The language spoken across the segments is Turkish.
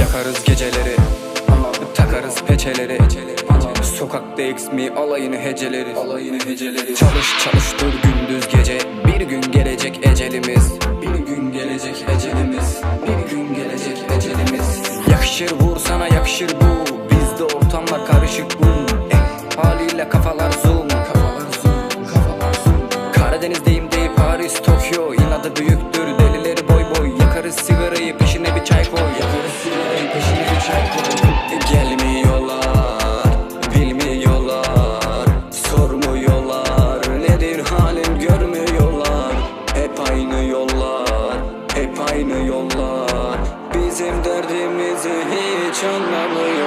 Yakarız geceleri Takarız peçeleri. Sokakta X mi alayını heceleri. Alayını heceleri. Çalış çalış dur gündüz gece. Bir gün gelecek ecelimiz. Bir gün gelecek ecelimiz. Bir gün gelecek ecelimiz. Yakışır vur sana yakışır bu. Bizde ortamlar karışık bu. Eh, Haliyle kafalar zoom. Kafalar zoom Kafalar zoom. Karadeniz'deyim deyip Paris Tokyo İnadı büyüktür yollar Hep aynı yollar. Bizim derdimizi hiç anlamıyorlar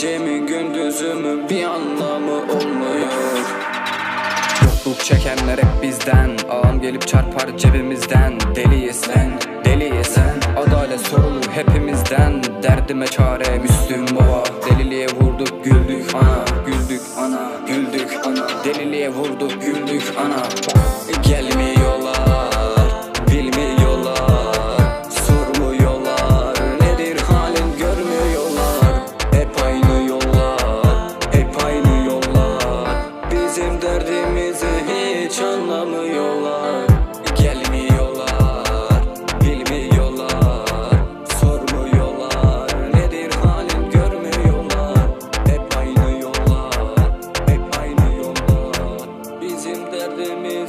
Gecemin gündüzümün bir anlamı olmuyor. Yokluk çekenler hep bizden Ağam gelip çarpar cebimizden. Deliyiz sen Adalet sorulur hepimizden. Derdime çare Müslüm baba. Deliliğe vurduk güldük ana. Güldük ana, güldük ana. Deliliğe vurduk güldük ana halimizi hiç anlamıyorlar. Gelmiyorlar, bilmiyorlar Sormuyorlar, nedir halin görmüyorlar. Hep aynı yollar, hep aynı yollar. Bizim derdimiz